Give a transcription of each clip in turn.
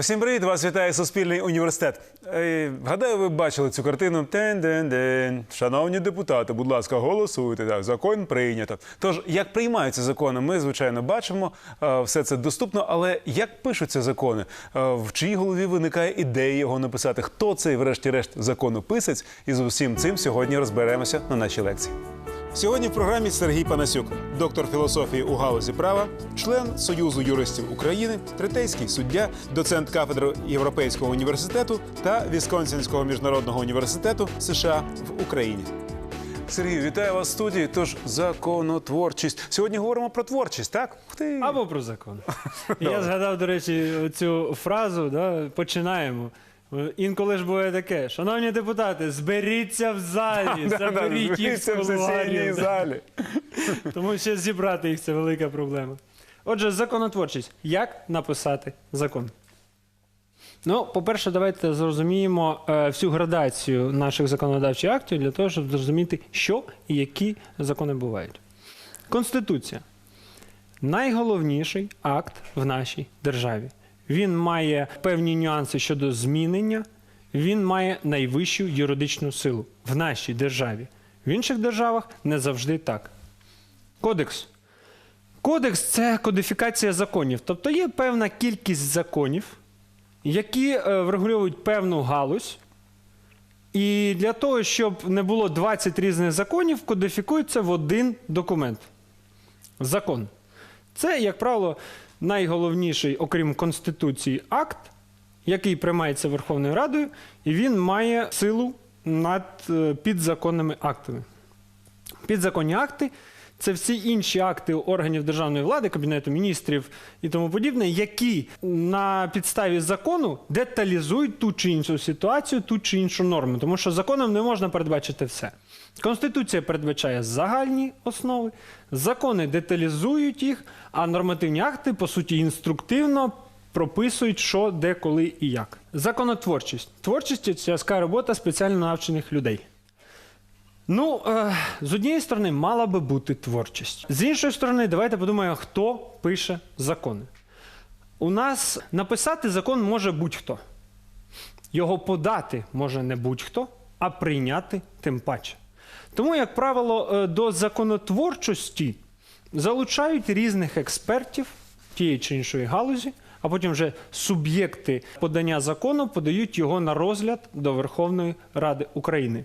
Усім привіт! Вас вітає Суспільний університет. Е, Гадаю, ви бачили цю картину. Тен-ден-ден. Шановні депутати, будь ласка, голосуйте. Так, закон прийнято. Тож, як приймаються закони, ми звичайно бачимо. Е, Все це доступно. Але як пишуться закони? Е, В чиїй голові виникає ідея його написати? Хто цей, врешті-решт, законописець? І з усім цим сьогодні розберемося на нашій лекції. Сьогодні в програмі Сергій Панасюк, доктор філософії у галузі права, член Союзу юристів України, третейський суддя, доцент кафедри Європейського університету та Вісконсінського міжнародного університету США в Україні. Сергій, вітаю вас в студії. Тож законотворчість. Сьогодні говоримо про творчість, так? Ти. Або про закон. Я згадав, до речі, цю фразу, да, починаємо. Інколи ж буває таке. Шановні депутати, зберіться в залі, заберіть їх з в сесійній кулуарів. залі. Тому що зібрати їх це велика проблема. Отже, законотворчість. Як написати закон? Ну, по-перше, давайте зрозуміємо е, всю градацію наших законодавчих актів для того, щоб зрозуміти, що і які закони бувають. Конституція найголовніший акт в нашій державі. Він має певні нюанси щодо змінення, він має найвищу юридичну силу в нашій державі. В інших державах не завжди так. Кодекс. Кодекс це кодифікація законів. Тобто є певна кількість законів, які е, врегульовують певну галузь. І для того, щоб не було 20 різних законів, кодифікується в один документ. Закон. Це, як правило, найголовніший, окрім Конституції, акт, який приймається Верховною Радою, і він має силу над е, підзаконними актами. Підзаконні акти це всі інші акти органів державної влади, Кабінету міністрів і тому подібне, які на підставі закону деталізують ту чи іншу ситуацію, ту чи іншу норму. Тому що законом не можна передбачити все. Конституція передбачає загальні основи, закони деталізують їх, а нормативні акти, по суті, інструктивно прописують, що, де, коли і як. Законотворчість. Творчість це робота спеціально навчених людей. Ну, е, з однієї сторони, мала би бути творчість. З іншої сторони, давайте подумаємо, хто пише закони. У нас написати закон може будь-хто. Його подати може не будь-хто, а прийняти тим паче. Тому, як правило, е, до законотворчості залучають різних експертів тієї чи іншої галузі, а потім вже суб'єкти подання закону подають його на розгляд до Верховної Ради України.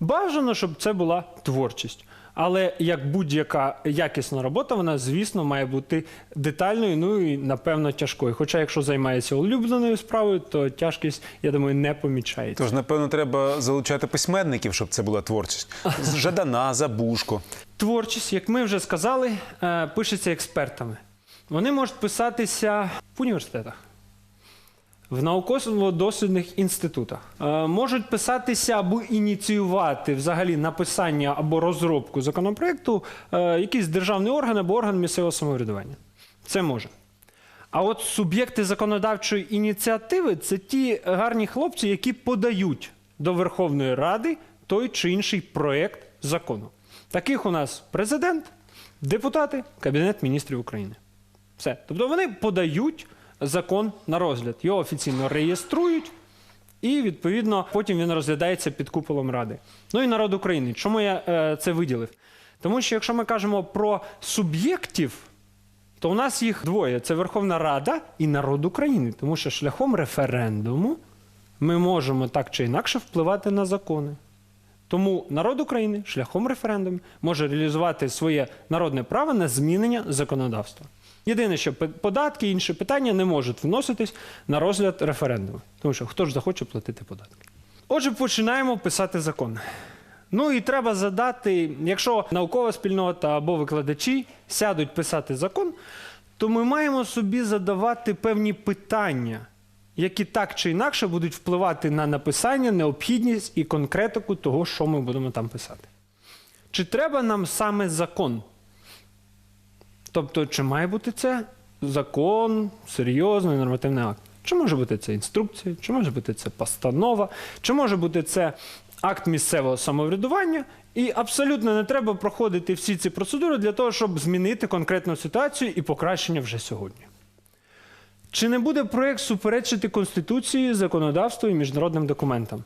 Бажано, щоб це була творчість. Але як будь-яка якісна робота, вона, звісно, має бути детальною, ну і напевно тяжкою. Хоча, якщо займається улюбленою справою, то тяжкість, я думаю, не помічається. Тож, напевно, треба залучати письменників, щоб це була творчість. Жадана, Забушко. Творчість, як ми вже сказали, е, пишеться експертами. Вони можуть писатися в університетах, в науково-дослідних інститутах. Е, Можуть писатися або ініціювати взагалі написання або розробку законопроекту е, якийсь державний орган або орган місцевого самоврядування. Це може. А от суб'єкти законодавчої ініціативи це ті гарні хлопці, які подають до Верховної Ради той чи інший проєкт закону. Таких у нас президент, депутати, Кабінет міністрів України. Все. Тобто вони подають закон на розгляд, його офіційно реєструють, і відповідно потім він розглядається під куполом Ради. Ну і народ України. Чому я е, це виділив? Тому що якщо ми кажемо про суб'єктів, то у нас їх двоє: це Верховна Рада і народ України. Тому що шляхом референдуму ми можемо так чи інакше впливати на закони. Тому народ України шляхом референдуму може реалізувати своє народне право на змінення законодавства. Єдине, що податки і інші питання не можуть вноситись на розгляд референдуму. Тому що хто ж захоче платити податки? Отже, починаємо писати закон. Ну і треба задати, якщо наукова спільнота або викладачі сядуть писати закон, то ми маємо собі задавати певні питання, які так чи інакше будуть впливати на написання, необхідність і конкретику того, що ми будемо там писати. Чи треба нам саме закон? Тобто, чи має бути це закон, серйозний нормативний акт? Чи може бути це інструкція, чи може бути це постанова, чи може бути це акт місцевого самоврядування, і абсолютно не треба проходити всі ці процедури для того, щоб змінити конкретну ситуацію і покращення вже сьогодні. Чи не буде проєкт суперечити Конституції, законодавству і міжнародним документам?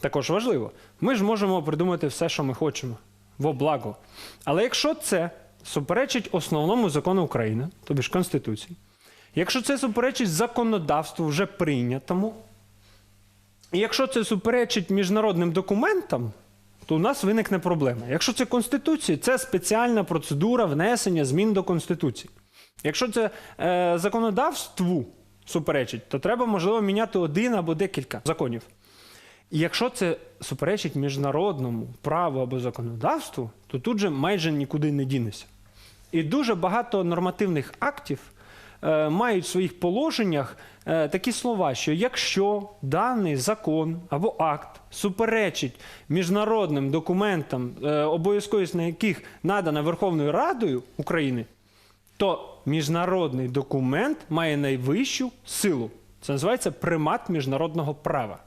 Також важливо. Ми ж можемо придумати все, що ми хочемо, во благо. Але якщо це суперечить основному закону України, тобі ж Конституції, якщо це суперечить законодавству вже прийнятому, і якщо це суперечить міжнародним документам, то у нас виникне проблема. Якщо це Конституція, це спеціальна процедура внесення змін до Конституції. Якщо це е, законодавству суперечить, то треба, можливо, міняти один або декілька законів. І якщо це суперечить міжнародному праву або законодавству, то тут же майже нікуди не дінешся. І дуже багато нормативних актів е, мають в своїх положеннях е, такі слова, що якщо даний закон або акт суперечить міжнародним документам, е, обов'язковість на яких надана Верховною Радою України, то міжнародний документ має найвищу силу. Це називається примат міжнародного права.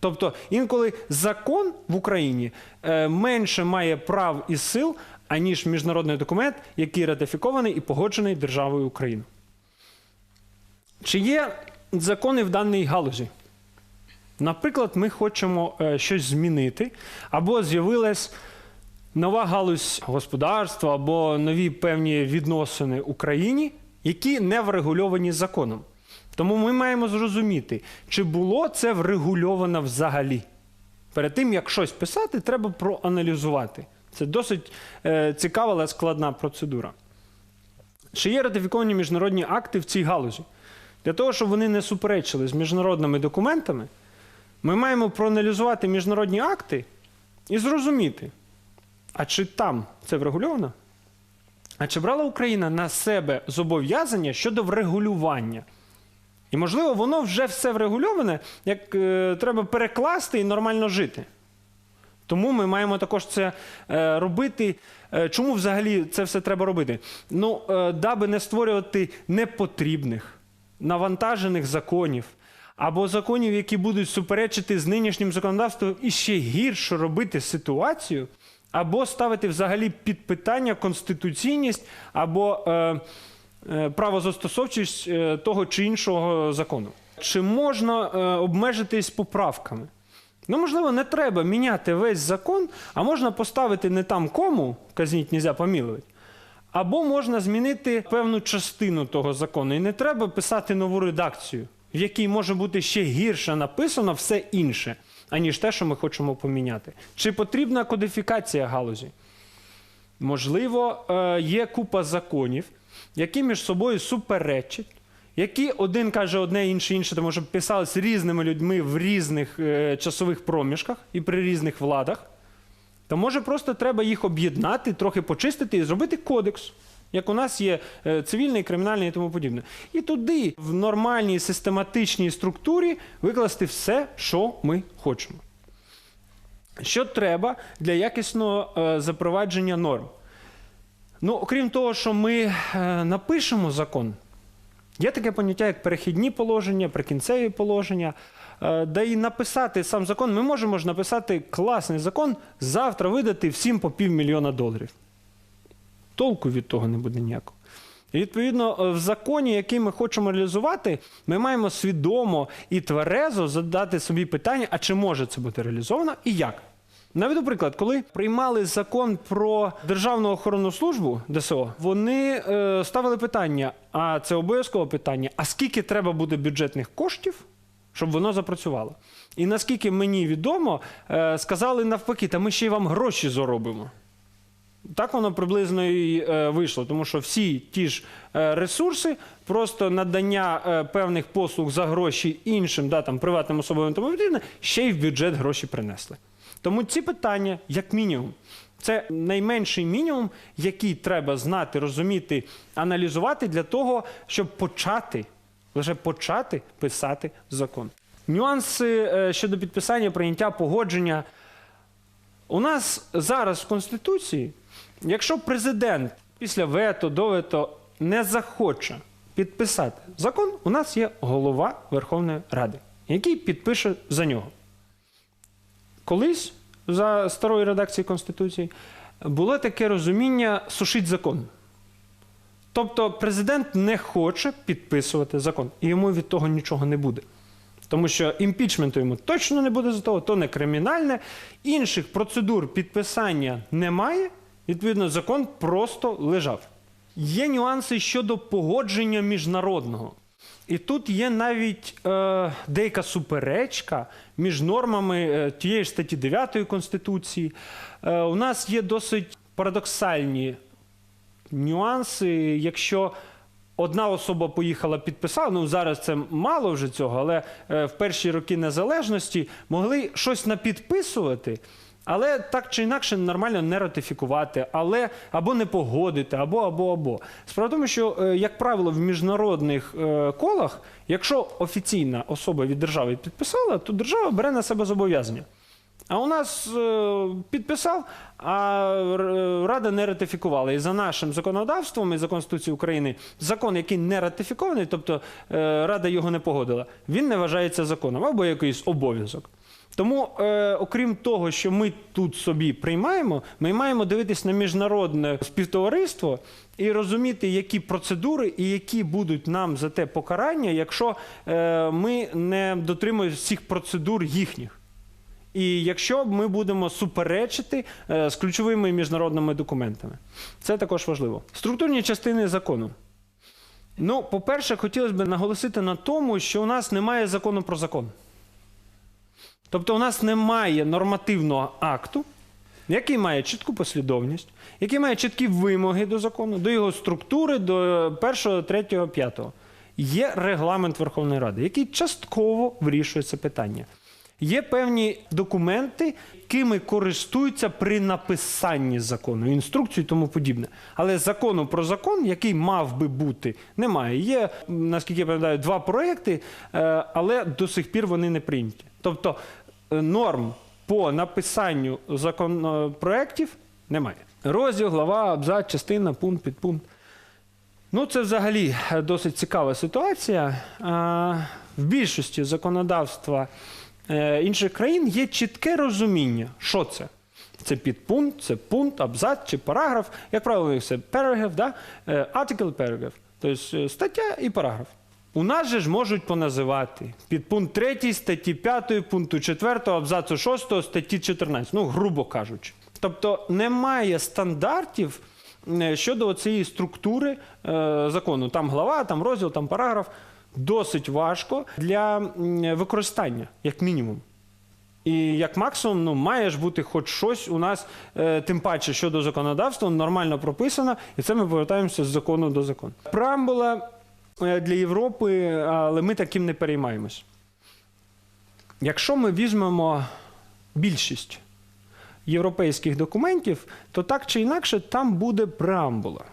Тобто інколи закон в Україні е, менше має прав і сил, аніж міжнародний документ, який ратифікований і погоджений державою Україна. Чи є закони в даній галузі? Наприклад, ми хочемо е, щось змінити, або з'явилась нова галузь господарства, або нові певні відносини Україні, які не врегульовані законом. Тому ми маємо зрозуміти, чи було це врегульовано взагалі. Перед тим, як щось писати, треба проаналізувати. Це досить е, цікава, але складна процедура. Чи є ратифіковані міжнародні акти в цій галузі? Для того, щоб вони не суперечили з міжнародними документами, ми маємо проаналізувати міжнародні акти і зрозуміти, а чи там це врегульовано? А чи брала Україна на себе зобов'язання щодо врегулювання? І, можливо, воно вже все врегульоване, як е, треба перекласти і нормально жити. Тому ми маємо також це е, робити. Е, чому взагалі це все треба робити? Ну, е, даби не створювати непотрібних, навантажених законів, або законів, які будуть суперечити з нинішнім законодавством і ще гірше робити ситуацію, або ставити взагалі під питання конституційність або е, е, правозастосовчість того чи іншого закону. Чи можна е, обмежитись поправками? Ну, можливо, не треба міняти весь закон, а можна поставити не там кому, казніть нельзя помілувати, або можна змінити певну частину того закону. І не треба писати нову редакцію, в якій може бути ще гірше написано все інше, аніж те, що ми хочемо поміняти. Чи потрібна кодифікація галузі? Можливо, е, є купа законів, які між собою суперечать, які один каже одне, інший інше, тому що писались різними людьми в різних е, часових проміжках і при різних владах. То може просто треба їх об'єднати, трохи почистити і зробити кодекс, як у нас є е, цивільний, кримінальний і тому подібне. І туди, в нормальній систематичній структурі, викласти все, що ми хочемо. Що треба для якісного е, запровадження норм? Ну, окрім того, що ми е, напишемо закон, є таке поняття, як перехідні положення, прикінцеві положення. Е, да і написати сам закон, ми можемо ж написати класний закон, завтра видати всім по півмільйона доларів. Толку від того не буде ніякого. І відповідно, е, в законі, який ми хочемо реалізувати, ми маємо свідомо і тверезо задати собі питання, а чи може це бути реалізовано і як. Наведу приклад, коли приймали закон про державну охоронну службу ДСО, вони е, ставили питання: а це обов'язкове питання: а скільки треба буде бюджетних коштів, щоб воно запрацювало? І наскільки мені відомо, е, сказали навпаки, та ми ще й вам гроші заробимо. Так воно приблизно і е, вийшло, тому що всі ті ж е, ресурси, просто надання е, певних послуг за гроші іншим, да, там, приватним особам тому подібне, ще й в бюджет гроші принесли. Тому ці питання, як мінімум, це найменший мінімум, який треба знати, розуміти, аналізувати для того, щоб почати, лише почати писати закон. Нюанси щодо підписання, прийняття, погодження. У нас зараз в Конституції, якщо президент після вето, до вето не захоче підписати закон, у нас є голова Верховної Ради, який підпише за нього. Колись за старої редакції Конституції було таке розуміння сушить закон. Тобто президент не хоче підписувати закон, і йому від того нічого не буде. Тому що імпічменту йому точно не буде за того, то не кримінальне. Інших процедур підписання немає. Відповідно, закон просто лежав. Є нюанси щодо погодження міжнародного. І тут є навіть е, деяка суперечка між нормами е, тієї ж статті 9 Конституції. Е, у нас є досить парадоксальні нюанси, якщо одна особа поїхала підписала, ну зараз це мало вже цього, але е, в перші роки незалежності могли щось напідписувати. Але так чи інакше нормально не ратифікувати, але або не погодити, або або або. Справа в тому, що, е, як правило, в міжнародних е, колах, якщо офіційна особа від держави підписала, то держава бере на себе зобов'язання. А у нас е, підписав, а Рада не ратифікувала. І за нашим законодавством і за Конституцією України закон, який не ратифікований, тобто Рада його не погодила, він не вважається законом або якийсь обов'язок. Тому, е, окрім того, що ми тут собі приймаємо, ми маємо дивитись на міжнародне співтовариство і розуміти, які процедури і які будуть нам за те покарання, якщо е, ми не дотримуємося всіх процедур їхніх. І якщо ми будемо суперечити е, з ключовими міжнародними документами, це також важливо. Структурні частини закону. Ну, по-перше, хотілося б наголосити на тому, що у нас немає закону про закон. Тобто, у нас немає нормативного акту, який має чітку послідовність, який має чіткі вимоги до закону, до його структури, до першого, третього, п'ятого. Є регламент Верховної Ради, який частково вирішує це питання. Є певні документи, якими користуються при написанні закону, інструкцію і тому подібне. Але закону про закон, який мав би бути, немає. Є, наскільки я пам'ятаю, два проекти, е, але до сих пір вони не прийняті. Тобто е, норм по написанню законопроєктів немає. Розділ, глава, абзац, частина, пункт, підпункт. Ну, це взагалі е, досить цікава ситуація. В більшості законодавства інших країн є чітке розуміння, що це. Це підпункт, це пункт, абзац чи параграф. Як правило, це paragraph, да? Е, article, paragraph. Тобто е, стаття і параграф. У нас же ж можуть поназивати підпункт 3 статті 5, пункту 4, абзацу 6, статті 14, ну, грубо кажучи. Тобто немає стандартів е, щодо цієї структури е, закону. Там глава, там розділ, там параграф. Досить важко для використання, як мінімум. І як максимум, ну, має ж бути хоч щось у нас, е, тим паче щодо законодавства, нормально прописано, і це ми повертаємося з закону до закону. Преамбула е, для Європи, але ми таким не переймаємось. Якщо ми візьмемо більшість європейських документів, то так чи інакше там буде преамбула.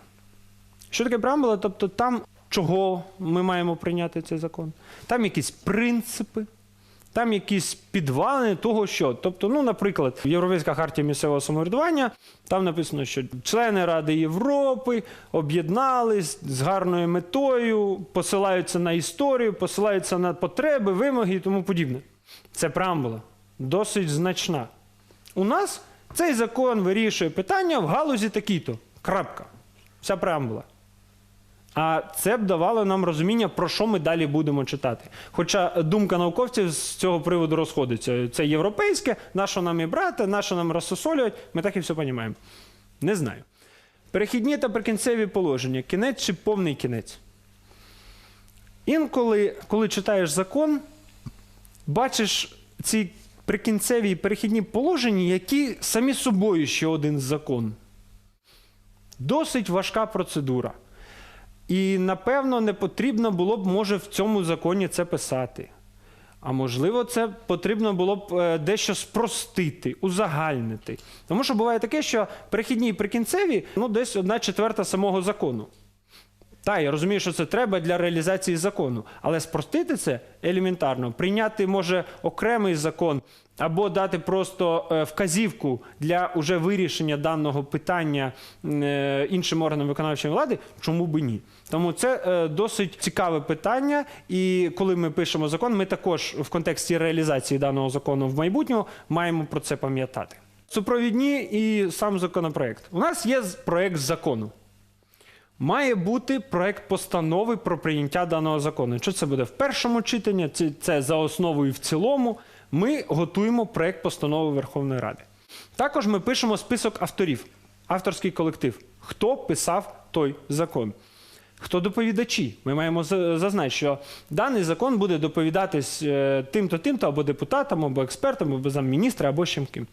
Що таке преамбула? Тобто там чого ми маємо прийняти цей закон? Там якісь принципи, там якісь підвалини того, що. Тобто, ну, наприклад, Європейська хартія місцевого самоврядування, там написано, що члени Ради Європи об'єднались з гарною метою, посилаються на історію, посилаються на потреби, вимоги і тому подібне. Це преамбула. Досить значна. У нас цей закон вирішує питання в галузі такій-то. Крапка. Вся преамбула. А це б давало нам розуміння, про що ми далі будемо читати. Хоча думка науковців з цього приводу розходиться. Це європейське, на що нам і брати, на що нам розсосолювати, ми так і все розуміємо. Не знаю. Перехідні та прикінцеві положення. Кінець чи повний кінець. Інколи, коли читаєш закон, бачиш ці прикінцеві і перехідні положення, які самі собою ще один закон. Досить важка процедура. І напевно не потрібно було б, може, в цьому законі це писати. А можливо, це потрібно було б е, дещо спростити, узагальнити. Тому що буває таке, що перехідні і прикінцеві ну, десь одна четверта самого закону. Так, я розумію, що це треба для реалізації закону, але спростити це елементарно. Прийняти може окремий закон або дати просто е, вказівку для уже вирішення даного питання е, іншим органам виконавчої влади, чому би ні? Тому це е, досить цікаве питання. І коли ми пишемо закон, ми також в контексті реалізації даного закону в майбутньому маємо про це пам'ятати. Супровідні і сам законопроект. У нас є проект закону. Має бути проект постанови про прийняття даного закону. Що це буде в першому читанні, це, це за основою в цілому. Ми готуємо проект постанови Верховної Ради. Також ми пишемо список авторів, авторський колектив. Хто писав той закон? Хто доповідачі? Ми маємо за- зазначити, що даний закон буде доповідатись е, тим-то, тим-то, або депутатам, або експертам, або замміністра, або ще ким.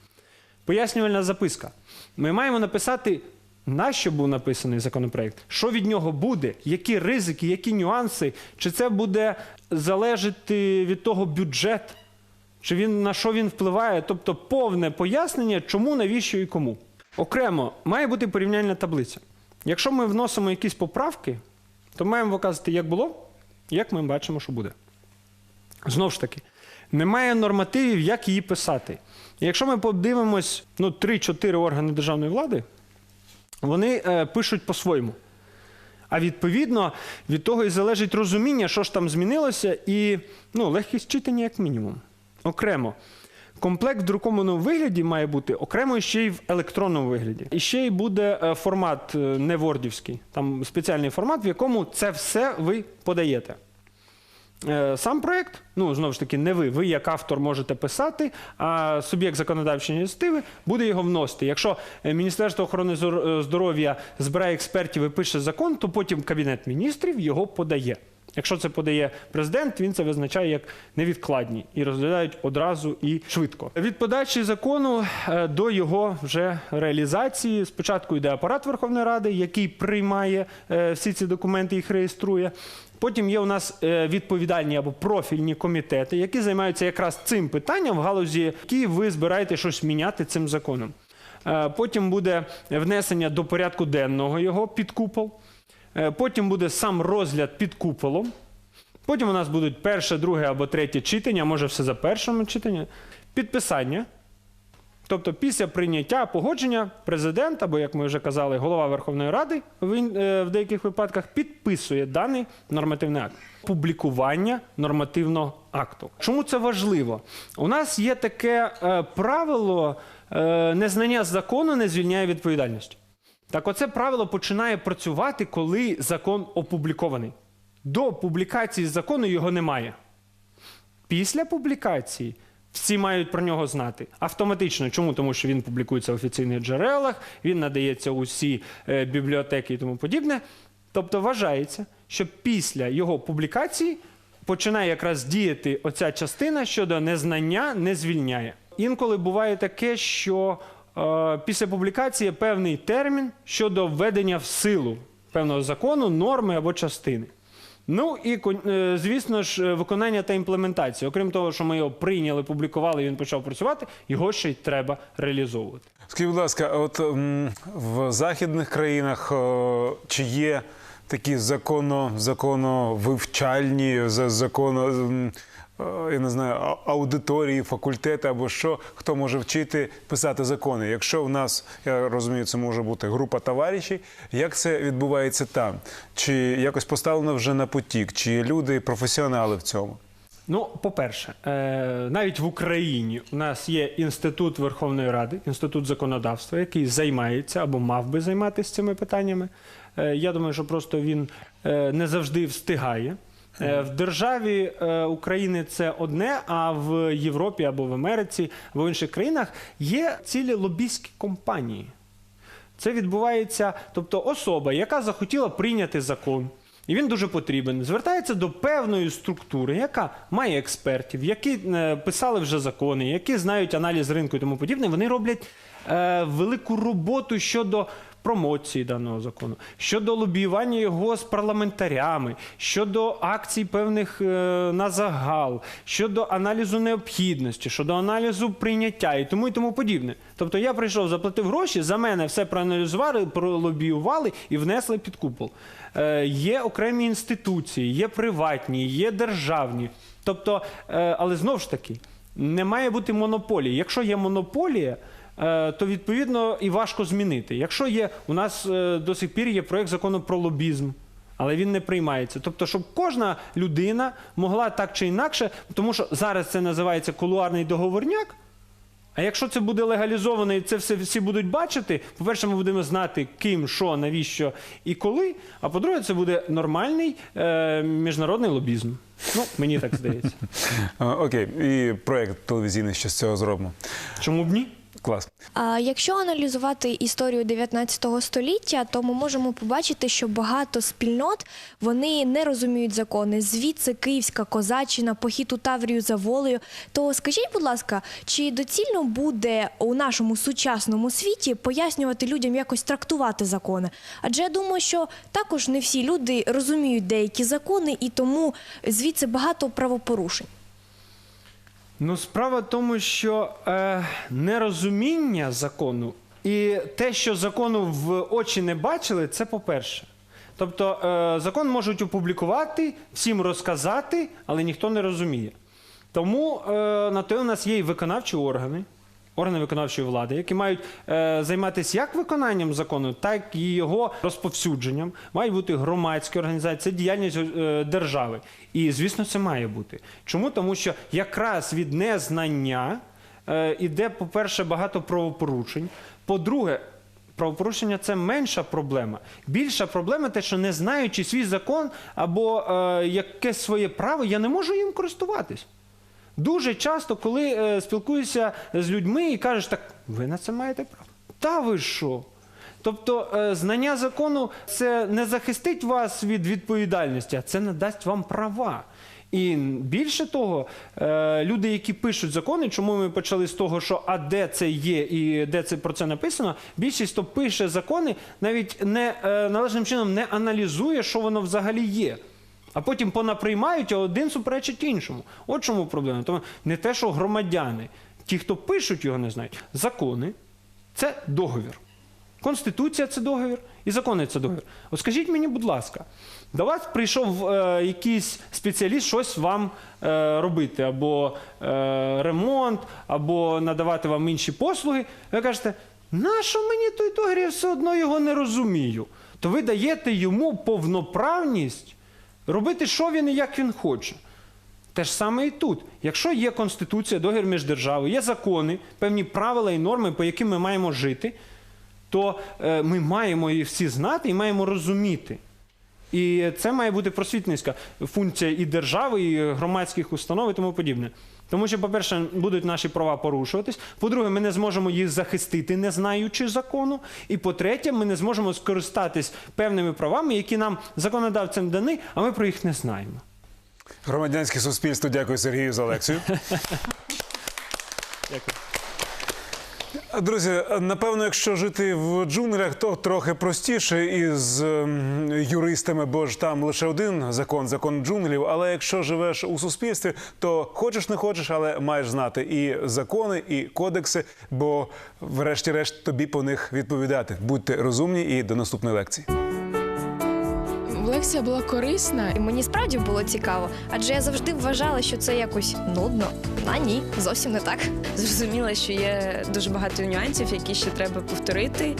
Пояснювальна записка. Ми маємо написати, на що був написаний законопроект, що від нього буде, які ризики, які нюанси, чи це буде залежати від того бюджет, чи він на що він впливає, тобто повне пояснення, чому, навіщо і кому. Окремо має бути порівняльна таблиця. Якщо ми вносимо якісь поправки, то маємо вказати, як було, як ми бачимо, що буде. Знову ж таки, немає нормативів, як її писати. Якщо ми подивимось ну, 3-4 органи державної влади, вони е, пишуть по-своєму. А відповідно від того і залежить розуміння, що ж там змінилося, і ну, легкість читання як мінімум. Окремо. Комплект в друкованому вигляді має бути окремо ще й в електронному вигляді. І ще й буде е, формат е, не вордівський, там спеціальний формат, в якому це все ви подаєте. Е, Сам проект, ну знову ж таки, не ви. Ви як автор можете писати, а суб'єкт законодавчої ініціативи буде його вносити. Якщо е, Міністерство охорони е, здоров'я збирає експертів і пише закон, то потім Кабінет міністрів його подає. Якщо це подає президент, він це визначає як невідкладні і розглядають одразу і швидко. Від подачі закону е, до його вже реалізації спочатку йде апарат Верховної Ради, який приймає е, всі ці документи, їх реєструє. Потім є у нас е, відповідальні або профільні комітети, які займаються якраз цим питанням в галузі, які ви збираєте щось міняти цим законом. Потім буде внесення до порядку денного його під купол. Е, Потім буде сам розгляд під куполом. Потім у нас будуть перше, друге або третє читання, може все за першим читанням. Підписання. Тобто після прийняття погодження президент, або, як ми вже казали, голова Верховної Ради е, в деяких випадках підписує даний нормативний акт. Публікування нормативного акту. Чому це важливо? У нас є таке е, правило незнання закону не звільняє відповідальності. Так, оце правило починає працювати, коли закон опублікований. До публікації закону його немає. Після публікації всі мають про нього знати. Автоматично. Чому? Тому що він публікується в офіційних джерелах, він надається у всі е, бібліотеки і тому подібне. Тобто вважається, що після його публікації починає якраз діяти оця частина щодо незнання не звільняє. Інколи буває таке, що після публікації певний термін щодо введення в силу певного закону, норми або частини. Ну і е, звісно ж, е, виконання та імплементація. Окрім того, що ми його прийняли, публікували, і він почав працювати, його ще й треба реалізовувати. Скажіть, будь ласка, от в західних країнах чи є такі законовивчальні, за- законо, е, я не знаю, аудиторії, факультети або що, хто може вчити писати закони? Якщо в нас, я розумію, це може бути група товаришів, як це відбувається там? Чи якось поставлено вже на потік? Чи люди професіонали в цьому? Ну, по-перше, е, навіть в Україні у нас є інститут Верховної Ради, інститут законодавства, який займається або мав би займатися цими питаннями. Е, я думаю, що просто він е, не завжди встигає. Е, В державі е, України це одне, а в Європі або в Америці, або в інших країнах є цілі лобістські компанії. Це відбувається, тобто особа, яка захотіла прийняти закон, і він дуже потрібен, звертається до певної структури, яка має експертів, які е, писали вже закони, які знають аналіз ринку і тому подібне. Вони роблять е, велику роботу щодо промоції даного закону, щодо лобіювання його з парламентарями, щодо акцій певних е, на загал, щодо аналізу необхідності, щодо аналізу прийняття і тому і тому подібне. Тобто я прийшов, заплатив гроші, за мене все проаналізували, пролобіювали і внесли під купол. Е, є окремі інституції, є приватні, є державні. Тобто, е, але знову ж таки, не має бути монополії. Якщо є монополія, то відповідно і важко змінити. Якщо є, у нас е, до сих пір є проєкт закону про лобізм. Але він не приймається. Тобто, щоб кожна людина могла так чи інакше, тому що зараз це називається кулуарний договорняк, А якщо це буде легалізовано і це все всі будуть бачити, по-перше, ми будемо знати, ким, що, навіщо і коли. А по-друге, це буде нормальний е, міжнародний лобізм. Ну, мені так здається. Окей, і проект телевізійний ще з цього зробимо. Чому б ні? Клас. А якщо аналізувати історію 19 століття, то ми можемо побачити, що багато спільнот вони не розуміють закони. Звідси Київська козаччина, похід у Таврію за волею. То скажіть, будь ласка, чи доцільно буде у нашому сучасному світі пояснювати людям якось трактувати закони? Адже я думаю, що також не всі люди розуміють деякі закони, і тому звідси багато правопорушень. Ну, справа в тому, що е, нерозуміння закону і те, що закону в очі не бачили, це по-перше. Тобто е, закон можуть опублікувати, всім розказати, але ніхто не розуміє. Тому е, на те у нас є і виконавчі органи, органи виконавчої влади, які мають е, займатися як виконанням закону, так і його розповсюдженням. Мають бути громадські організації, це діяльність е, держави. І, звісно, це має бути. Чому? Тому що якраз від незнання е, іде, по-перше, багато правопорушень. По-друге, правопорушення це менша проблема. Більша проблема те, що не знаючи свій закон або е, якесь своє право, я не можу їм користуватись. Дуже часто, коли е, спілкуюся з людьми і кажеш, так ви на це маєте право. Та ви що? Тобто е, знання закону це не захистить вас від відповідальності, а це надасть вам права. І більше того, е, люди, які пишуть закони, чому ми почали з того, що а де це є і де це про це написано, більшість, хто пише закони, навіть не е, належним чином не аналізує, що воно взагалі є. А потім понаприймають, а один суперечить іншому. От чому проблема. Тому не те, що громадяни, ті, хто пишуть його, не знають. Закони це договір. Конституція це договір, і закони це договір. От скажіть мені, будь ласка, до вас прийшов е, якийсь спеціаліст щось вам е, робити, або е, ремонт, або надавати вам інші послуги. Ви кажете, нащо мені той договір, я все одно його не розумію. То ви даєте йому повноправність робити, що він і як він хоче. Те ж саме і тут. Якщо є конституція, договір між державою, є закони, певні правила і норми, по яким ми маємо жити, то е, ми маємо їх всі знати і маємо розуміти. І це має бути просвітницька функція і держави, і громадських установ, і тому подібне. Тому що, по-перше, будуть наші права порушуватись. По-друге, ми не зможемо їх захистити, не знаючи закону. І по-третє, ми не зможемо скористатись певними правами, які нам законодавцям дані, а ми про їх не знаємо. Громадянське суспільство, дякую Сергію за лекцію. Дякую. Друзі, напевно, якщо жити в джунглях, то трохи простіше із ем, юристами, бо ж там лише один закон, закон джунглів. Але якщо живеш у суспільстві, то хочеш не хочеш, але маєш знати і закони, і кодекси, бо, врешті-решт, тобі по них відповідати. Будьте розумні і до наступної лекції. Лекція була корисна. І мені справді було цікаво, адже я завжди вважала, що це якось нудно. А ні, зовсім не так. Зрозуміла, що є дуже багато нюансів, які ще треба повторити.